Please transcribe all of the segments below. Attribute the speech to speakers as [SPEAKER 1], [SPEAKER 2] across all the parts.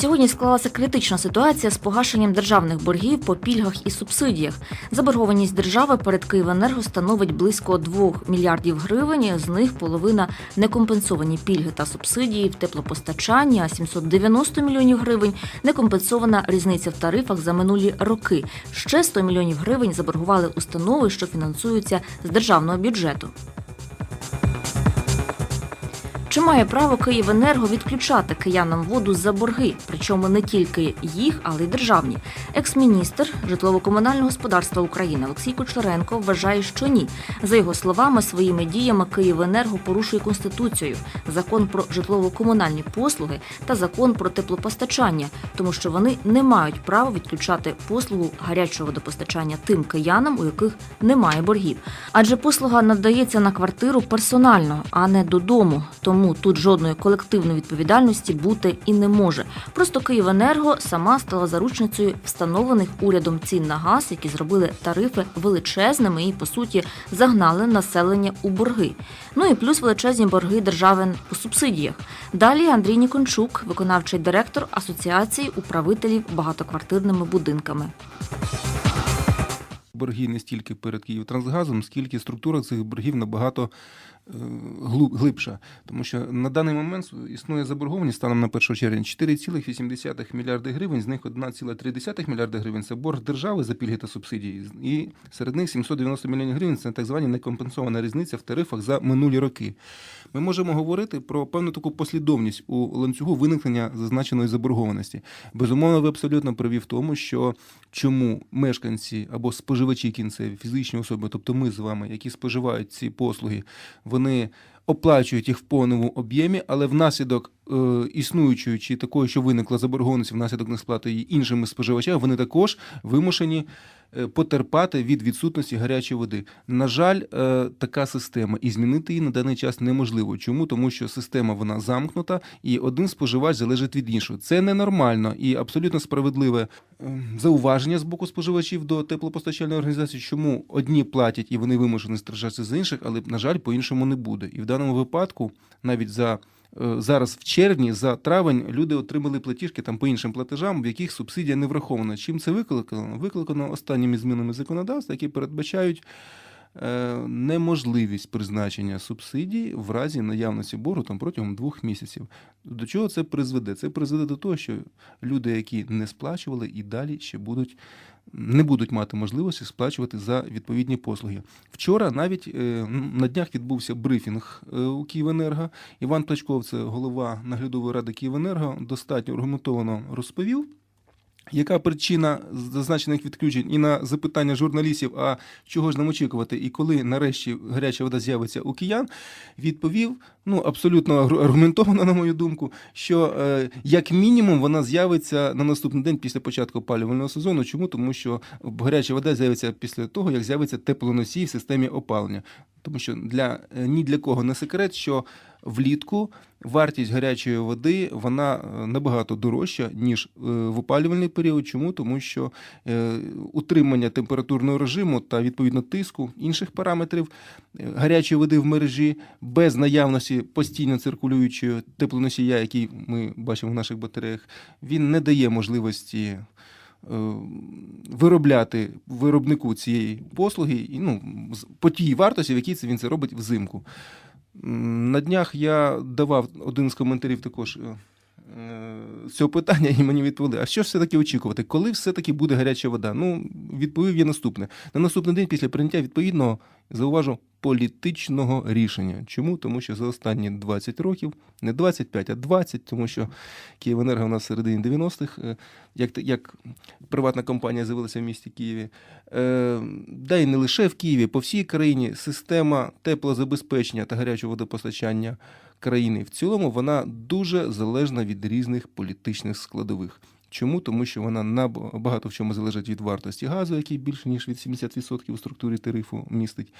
[SPEAKER 1] Сьогодні склалася критична ситуація з погашенням державних боргів по пільгах і субсидіях. Заборгованість держави перед Київенерго становить близько 2 мільярдів гривень. З них половина некомпенсовані пільги та субсидії в теплопостачанні, а 790 мільйонів гривень некомпенсована різниця в тарифах за минулі роки. Ще 100 мільйонів гривень заборгували установи, що фінансуються з державного бюджету. Має право Київенерго відключати киянам воду за борги, причому не тільки їх, але й державні? Екс-міністр житлово-комунального господарства України Олексій Кучеренко вважає, що ні. За його словами, своїми діями Київенерго порушує конституцію, закон про житлово-комунальні послуги та закон про теплопостачання, тому що вони не мають права відключати послугу гарячого водопостачання тим киянам, у яких немає боргів. Адже послуга надається на квартиру персонально, а не додому. Тому тут жодної колективної відповідальності бути і не може. Просто Київенерго сама стала заручницею встановлених урядом цін на газ, які зробили тарифи величезними і по суті загнали населення у борги. Ну і плюс величезні борги держави у субсидіях. Далі Андрій Нікончук, виконавчий директор Асоціації управителів багатоквартирними будинками.
[SPEAKER 2] борги не стільки перед Київтрансгазом, скільки структура цих боргів набагато глибша. Тому що на даний момент існує заборгованість станом на 1 червня 4,8 мільярди гривень, з них 1,3 мільярди гривень це борг держави за пільги та субсидії. І серед них 790 мільйонів гривень це так звані некомпенсована різниця в тарифах за минулі роки. Ми можемо говорити про певну таку послідовність у ланцюгу виникнення зазначеної заборгованості. Безумовно, ви абсолютно праві в тому, що чому мешканці або споживачі кінцеві, фізичні особи, тобто ми з вами, які споживають ці послуги, вони вони оплачують їх в повному об'ємі, але внаслідок е, існуючої чи такої, що виникла заборгованості внаслідок несплати її іншими споживачами, вони також вимушені е, потерпати від відсутності гарячої води. На жаль, е, така система, і змінити її на даний час неможливо. Чому? Тому що система вона замкнута, і один споживач залежить від іншого. Це ненормально і абсолютно справедливе е, зауваження з боку споживачів до теплопостачальної організації, чому одні платять і вони вимушені страждати за інших, але на жаль, по-іншому не буде. І в даному випадку, навіть за е, зараз в червні, за травень люди отримали платіжки там по іншим платежам, в яких субсидія не врахована. Чим це викликано? Викликано останніми змінами законодавства, які передбачають. е, Неможливість призначення субсидій в разі наявності боргу там протягом двох місяців. До чого це призведе? Це призведе до того, що люди, які не сплачували, і далі ще будуть не будуть мати можливості сплачувати за відповідні послуги. Вчора навіть е, на днях відбувся брифінг е, у Київенерго. Іван Точков, це голова наглядової ради Київенерго, достатньо аргументовано розповів. Яка причина зазначених відключень і на запитання журналістів, а чого ж нам очікувати, і коли нарешті гаряча вода з'явиться у киян, відповів ну абсолютно аргументовано, на мою думку, що е, як мінімум вона з'явиться на наступний день після початку опалювального сезону. Чому? Тому що гаряча вода з'явиться після того, як з'явиться теплоносій в системі опалення. Тому що для е, ні для кого не секрет, що влітку вартість гарячої води вона е, набагато дорожча ніж е, в опалювальний період. Чому? Тому що утримання температурного режиму та відповідно тиску інших параметрів гарячої води в мережі без наявності постійно циркулюючого теплоносія, який ми бачимо в наших батареях, він не дає можливості. Е, Виробляти виробнику цієї послуги ну, по тій вартості, в якій він це робить взимку. На днях я давав один з коментарів також е, з цього питання, і мені відповіли: а що ж все-таки очікувати? Коли все-таки буде гаряча вода? Ну, відповів я наступне. На наступний день після прийняття відповідного зауважу політичного рішення. Чому? Тому що за останні 20 років, не 25, а 20, тому що Київенерго у нас в середині 90-х, е, як, як приватна компанія з'явилася в місті Києві. Е, Да і не лише в Києві, по всій країні система теплозабезпечення та гарячого водопостачання країни в цілому вона дуже залежна від різних політичних складових. Чому? Тому що вона наб- багато в чому залежить від вартості газу, який більше ніж від 70% у структурі тарифу містить.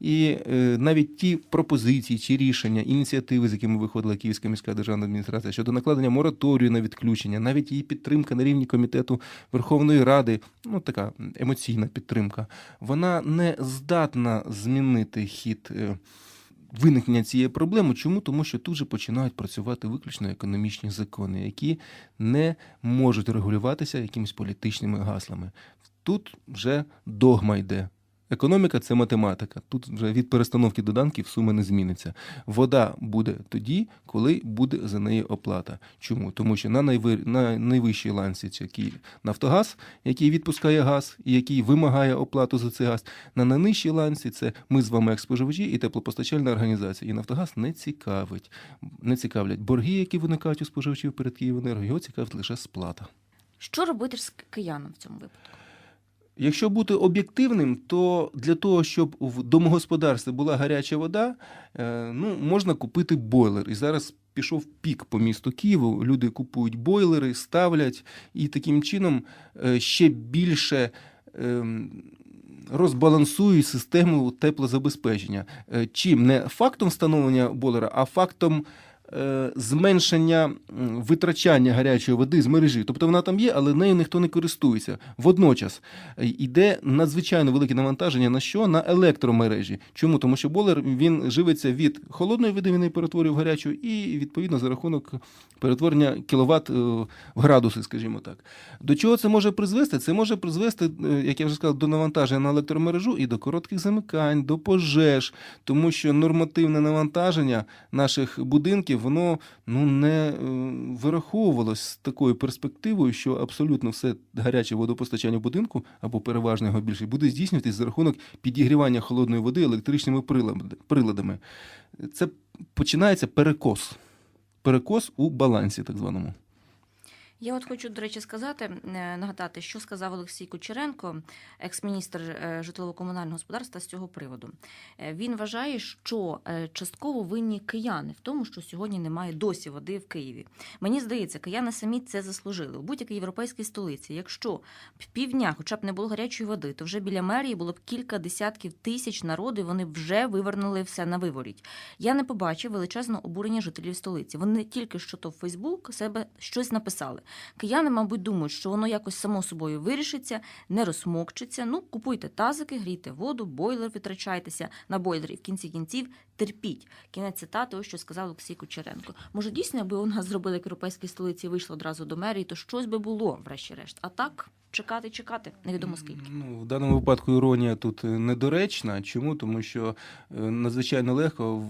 [SPEAKER 2] І е, навіть ті пропозиції чи рішення, ініціативи, з якими виходила Київська міська державна адміністрація щодо накладення мораторію на відключення, навіть її підтримка на рівні комітету Верховної Ради, ну така емоційна підтримка, вона не здатна змінити хід. е, виникнення цієї проблеми. Чому? Тому що тут же починають працювати виключно економічні закони, які не можуть регулюватися якимись політичними гаслами. Тут вже догма йде. Економіка це математика. Тут вже від перестановки доданків суми не зміниться. Вода буде тоді, коли буде за неї оплата. Чому? Тому що на, на найвищій ланці який Нафтогаз, який відпускає газ і який вимагає оплату за цей газ. На найнижчій ланці це ми з вами як споживачі і теплопостачальна організація. І Нафтогаз не цікавить, не цікавлять борги, які виникають у споживачів перед Київенерго. Його цікавить лише сплата.
[SPEAKER 1] Що робити з киянам в цьому випадку?
[SPEAKER 2] Якщо бути об'єктивним, то для того, щоб в домогосподарстві була гаряча вода, е, ну, можна купити бойлер. І зараз пішов пік по місту Києву. Люди купують бойлери, ставлять і таким чином е, ще більше. ем, Розбалансують систему теплозабезпечення. Е, Чим не фактом встановлення бойлера, а фактом зменшення витрачання гарячої води з мережі. Тобто вона там є, але нею ніхто не користується. Водночас е, йде надзвичайно велике навантаження на що? На електромережі. Чому? Тому що бойлер він живиться від холодної води, він її перетворює в гарячу, і відповідно за рахунок перетворення кіловат е, в градуси, скажімо так. До чого це може призвести? Це може призвести, е, як я вже сказав, до навантаження на електромережу і до коротких замикань, до пожеж, тому що нормативне навантаження наших будинків воно ну не е, вираховувалось з такою перспективою, що абсолютно все гаряче водопостачання будинку або переважно його більше буде здійснюватись за рахунок підігрівання холодної води електричними приладами. Це починається перекос. Перекос у балансі, так званому.
[SPEAKER 1] Я от хочу, до речі, сказати, е, нагадати, що сказав Олексій Кучеренко, екс-міністр е, житлово-комунального господарства з цього приводу. Е, Він вважає, що частково винні кияни в тому, що сьогодні немає досі води в Києві. Мені здається, кияни самі це заслужили. У будь-якій європейській столиці, якщо півдня, хоча б не було гарячої води, то вже біля мерії було б кілька десятків тисяч народу, і вони вже вивернули все на виворіть. Я не побачив величезного обурення жителів столиці. Вони тільки що то в Фейсбук себе щось написали. Кияни, мабуть, думають, що воно якось само собою вирішиться, не розмокчиться. Ну, купуйте тазики, грійте воду, бойлер витрачайтеся на бойлері. В кінці кінців терпіть. Кінець цитати, ось що сказав Олексій Кучеренко. Може, дійсно, якби у нас зробили як європейській столиці і вийшло одразу до мерії, то щось би було, врешті-решт. А так, чекати, чекати, невідомо скільки.
[SPEAKER 2] Ну, в даному випадку іронія тут е, недоречна. Чому? Тому що е, надзвичайно легко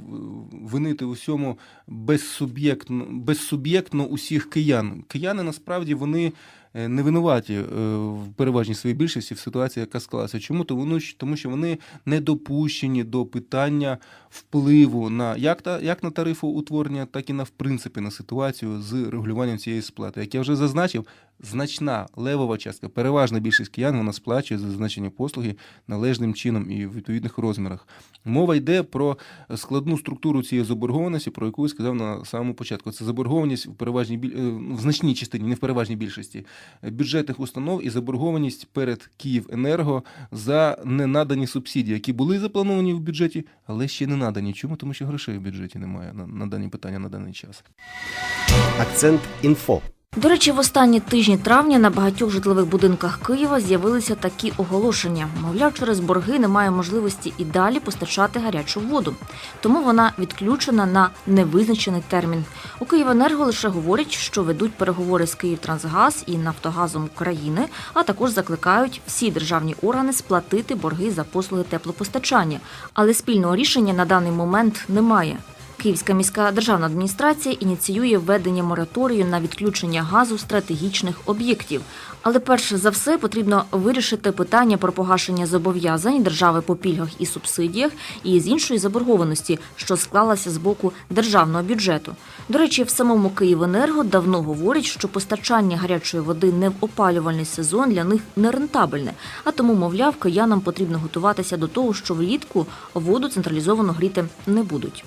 [SPEAKER 2] винити усьому безсуб'єктно, безсуб'єктно усіх киян. Кияни насправді вони. Е, Не винуваті е, в переважній своїй більшості в ситуації, яка склалася. Чому? Що- тому що вони не допущені до питання впливу на як, та, як на тарифоутворення, так і на в принципі на ситуацію з регулюванням цієї сплати. Як я вже зазначив, значна левова частка, переважна більшість киян вона сплачує за зазначені послуги належним чином і в відповідних розмірах. Мова йде про складну структуру цієї заборгованості, про яку я сказав на самому початку. Це заборгованість в переважній е, в значній частині, не в переважній більшості бюджетних установ і заборгованість перед Київенерго за ненадані субсидії, які були заплановані в бюджеті, але ще не надані. Чому? Тому що грошей в бюджеті немає на, на дані питання на даний час.
[SPEAKER 3] Акцент інфо.
[SPEAKER 1] До речі, в останні тижні травня на багатьох житлових будинках Києва з'явилися такі оголошення. Мовляв, через борги немає можливості і далі постачати гарячу воду. Тому вона відключена на невизначений термін. У Київенерго лише говорять, що ведуть переговори з Київтрансгаз і Нафтогазом України, а також закликають всі державні органи сплатити борги за послуги теплопостачання. Але спільного рішення на даний момент немає. Київська міська державна адміністрація ініціює введення мораторію на відключення газу стратегічних об'єктів. Але перше за все потрібно вирішити питання про погашення зобов'язань держави по пільгах і субсидіях і з іншої заборгованості, що склалася з боку державного бюджету. До речі, в самому Київенерго давно говорять, що постачання гарячої води не в опалювальний сезон для них не рентабельне. А тому, мовляв, киянам потрібно готуватися до того, що влітку воду централізовано гріти не будуть.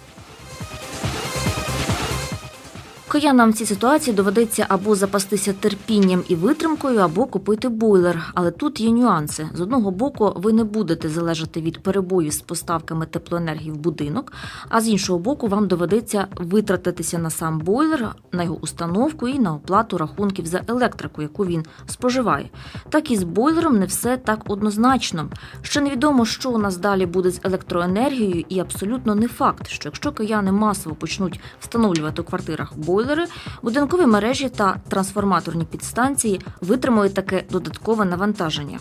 [SPEAKER 1] Киянам в цій ситуації доведеться або запастися терпінням і витримкою, або купити бойлер. Але тут є нюанси. З одного боку, ви не будете залежати від перебоїв з поставками теплоенергії в будинок, а з іншого боку, вам доведеться витратитися на сам бойлер, на його установку і на оплату рахунків за електрику, яку він споживає. Так і з бойлером не все так однозначно. Ще невідомо, що у нас далі буде з електроенергією, і абсолютно не факт, що якщо кияни масово почнуть встановлювати у квартирах бойлери, будинкові мережі та трансформаторні підстанції витримують таке додаткове навантаження.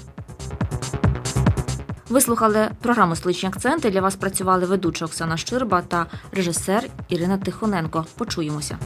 [SPEAKER 1] Ви слухали програму «Столичні акценти. Для вас працювали ведуча Оксана Щирба та режисер Ірина Тихоненко. Почуємося.